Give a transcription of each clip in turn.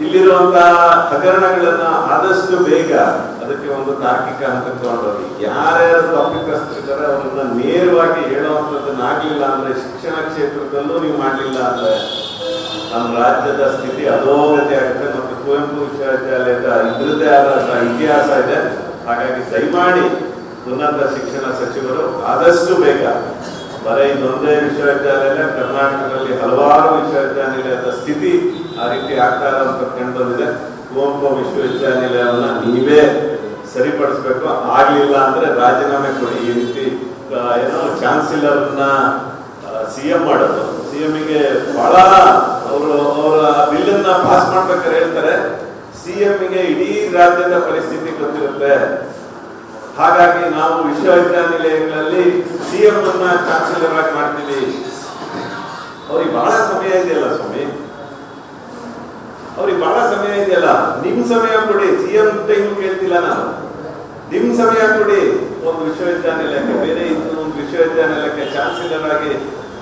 ಇಲ್ಲಿರುವಂತಹ ಹಗರಣಗಳನ್ನ ಆದಷ್ಟು ಬೇಗ ಅದಕ್ಕೆ ಒಂದು ತಾರ್ಕಿಕ ಹಂತಕ್ಕೆ ತಗೊಂಡೋಗಿ ಯಾರ್ಯಾರು ತಪ್ಪಿತಸ್ಥರಿದ್ದಾರೆ ಅವರನ್ನ ನೇರವಾಗಿ ಹೇಳುವಂಥದ್ದನ್ನ ಆಗ್ಲಿಲ್ಲ ಅಂದ್ರೆ ಶಿಕ್ಷಣ ಕ್ಷೇತ್ರದಲ್ಲೂ ನೀವು ಮಾಡ್ಲಿಲ್ಲ ಅಂದ್ರೆ ನಮ್ಮ ರಾಜ್ಯದ ಸ್ಥಿತಿ ಅಧೋಗತಿ ಆಗುತ್ತೆ ಮತ್ತು ಕುವೆಂಪು ವಿಶ್ವವಿದ್ಯಾಲಯದ ಇದ್ರದ್ದೇ ಆದಂತಹ ಇತಿಹಾಸ ಇದೆ. ಹಾಗಾಗಿ ದಯಮಾಡಿ ಉನ್ನತ ಶಿಕ್ಷಣ ಸಚಿವರು ಆದಷ್ಟು ಬೇಗ ಬರೀ ಇದೊಂದೇ ವಿಶ್ವವಿದ್ಯಾಲಯ, ಕರ್ನಾಟಕದಲ್ಲಿ ಹಲವಾರು ವಿಶ್ವವಿದ್ಯಾನಿಲಯದ ಸ್ಥಿತಿ ಆ ರೀತಿ ಆಗ್ತಾ ಅಂತ ಕಂಡು ಬಂದಿದೆ ಕುವೆಂಪು ವಿಶ್ವವಿದ್ಯಾನಿಲಯವನ್ನ ನೀವೇ ಸರಿಪಡಿಸ್ಬೇಕು. ಆಗ್ಲಿಲ್ಲ ಅಂದ್ರೆ ರಾಜೀನಾಮೆ ಕೊಡಿ. ಈ ರೀತಿ ಏನೋ ಚಾನ್ಸಲರ್ನ ಸಿ ಎಂ ಮಾಡೋದು. ಸಿ ಗೆ ಬಹಳ ಅವರು, ಅವರ ಬಿಲ್ಲನ್ನ ಪಾಸ್ ಮಾಡ್ಬೇಕಾದ್ರೆ ಹೇಳ್ತಾರೆ. ಸಿ ಗೆ ಇಡೀ ರಾಜ್ಯದ ಪರಿಸ್ಥಿತಿ ಗೊತ್ತಿರುತ್ತೆ. ಹಾಗಾಗಿ ನಾವು ವಿಶ್ವವಿದ್ಯಾನಿಲಯಗಳಲ್ಲಿ ಸಿ ಎಂ ಅನ್ನ ಚಾನ್ಸಲರ್ ಆಗಿ ಮಾಡ್ತೀವಿ. ಅವ್ರಿಗೆ ಬಹಳ ಸಮಯ ಇದೆಯಲ್ಲ ಸ್ವಾಮಿ? ಅವ್ರಿಗೆ ಬಹಳ ಸಮಯ ಇದೆಯಲ್ಲ? ನಿಮ್ ಸಮಯ ಕೊಡಿ ಸಿ ಎಂ ಟೈಮ್ ಕೇಳ್ತಿಲ್ಲ ನಾನು. ನಿಮ್ ಸಮಯ ಕೊಡಿ. ಒಂದು ವಿಶ್ವವಿದ್ಯಾನಿಲಯಕ್ಕೆ ಬೇರೆ ಇದ್ದು ಒಂದು ವಿಶ್ವವಿದ್ಯಾನಿಲಯಕ್ಕೆ ಚಾನ್ಸಲರ್ ಆಗಿ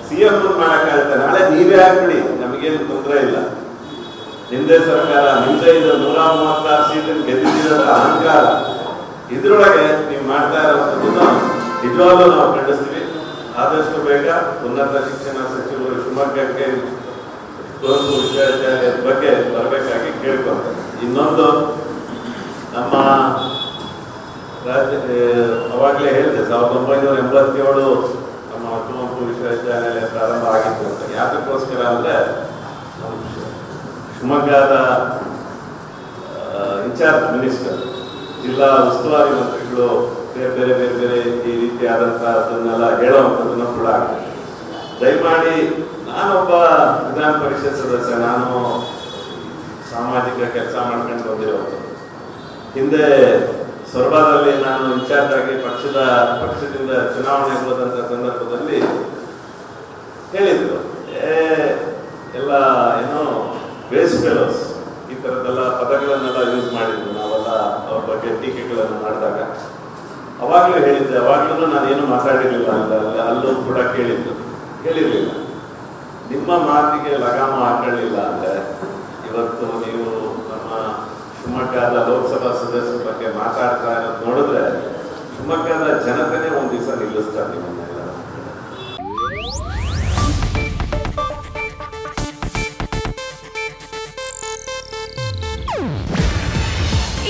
ಸಿ ಎಂ ಮಾಡಕ್ಕಾಗುತ್ತೆ. ನಾಳೆ ನೀವೇ ಆಗ್ಬಿಡಿ, ನಮಗೇನು ತೊಂದರೆ ಇಲ್ಲ. ನಿಮ್ದೇ ಸರ್ಕಾರ, ನಿಮ್ದೇ ಇದು ನೂರ ಮೂವತ್ತಾರು ಸೀಟ್ ಗೆದ್ದಿದ್ದೀರ ಅಹಂಕಾರ. ಇದ್ರೊಳಗೆ ನೀವು ಮಾಡ್ತಾ ಇರೋದನ್ನ ನಿಜವಾಗ್ಲೂ ನಾವು ಖಂಡಿಸ್ತೀವಿ. ಆದಷ್ಟು ಬೇಗ ಉನ್ನತ ಶಿಕ್ಷಣ ಸಚಿವರು ಶಿವಮೊಗ್ಗಕ್ಕೆ ಕುವೆಂಪು ವಿಶ್ವವಿದ್ಯಾಲಯದ ಬಗ್ಗೆ ಬರಬೇಕಾಗಿ ಕೇಳ್ಕೊಂತಾರೆ ಇನ್ನೊಂದು ನಮ್ಮ ರಾಜ್ಯ ಅವಾಗಲೇ ಹೇಳಿದೆ, ಸಾವಿರದ ಒಂಬೈನೂರ ಎಂಬತ್ತೇಳು ನಮ್ಮ ಕುವೆಂಪು ವಿಶ್ವವಿದ್ಯಾಲಯ ಪ್ರಾರಂಭ ಆಗಿತ್ತು ಅಂತ. ಯಾತಕ್ಕೋಸ್ಕರ ಅಂದರೆ ಶಿವಮೊಗ್ಗದ ಇನ್ಚಾರ್ಜ್ ಮಿನಿಸ್ಟರ್ ಜಿಲ್ಲಾ ಉಸ್ತುವಾರಿ ಮಂತ್ರಿಗಳು ಬೇರೆ ಬೇರೆ ಬೇರೆ ಬೇರೆ ಈ ರೀತಿಯಾದಂತಹದನ್ನೆಲ್ಲ ಹೇಳುವಂಥದ್ದನ್ನು ಕೂಡ ಆಗ್ತದೆ ದಯಮಾಡಿ ನಾನೊಬ್ಬ ವಿಧಾನ ಪರಿಷತ್ ಸದಸ್ಯ, ನಾನು ಸಾಮಾಜಿಕ ಕೆಲಸ ಮಾಡ್ಕೊಂಡು ಬಂದಿರೋದು ಹಿಂದೆ ಸೊರಬಾದಲ್ಲಿ ನಾನು ಇನ್ಚಾರ್ಜ್ ಆಗಿ ಪಕ್ಷದ ಪಕ್ಷದಿಂದ ಚುನಾವಣೆ ಆಗುವುದಂತ ಸಂದರ್ಭದಲ್ಲಿ ಹೇಳಿದ್ರು, ಏ, ಎಲ್ಲ ಏನು ವೇಸ್ಟ್ ಫೆಲೋಸ್ ಈ ಥರದ್ದೆಲ್ಲ ಪದಗಳನ್ನೆಲ್ಲ ಯೂಸ್ ಮಾಡಿದ್ರು ಬಗ್ಗೆ ಟೀಕೆಗಳನ್ನು ಮಾಡಿದಾಗ, ಅವಾಗಲೂ ಹೇಳಿದ್ದೆ, ಅವಾಗಲೂ ನಾನೇನು ಮಾತಾಡಿರ್ಲಿಲ್ಲ ಅಲ್ಲ ಅಲ್ಲಿ ಕೂಡ ಕೇಳಿದ್ದು, ಕೇಳಿರಲಿಲ್ಲ. ನಿಮ್ಮ ಮಾತಿಗೆ ಲಗಾಮ ಹಾಕೊಳ್ಳಿಲ್ಲ ಅಂದರೆ ಇವತ್ತು ನೀವು ನಮ್ಮ ಶಿವಮೊಗ್ಗದ ಲೋಕಸಭಾ ಸದಸ್ಯರ ಬಗ್ಗೆ ಮಾತಾಡ್ತಾ ಇರೋದು ನೋಡಿದ್ರೆ ಶಿವಮೊಗ್ಗದ ಜನತೆನೇ ಒಂದು ದಿವಸ ನಿಲ್ಲಿಸ್ತಾರೆ ನಿಮ್ಮನ್ನೆಲ್ಲ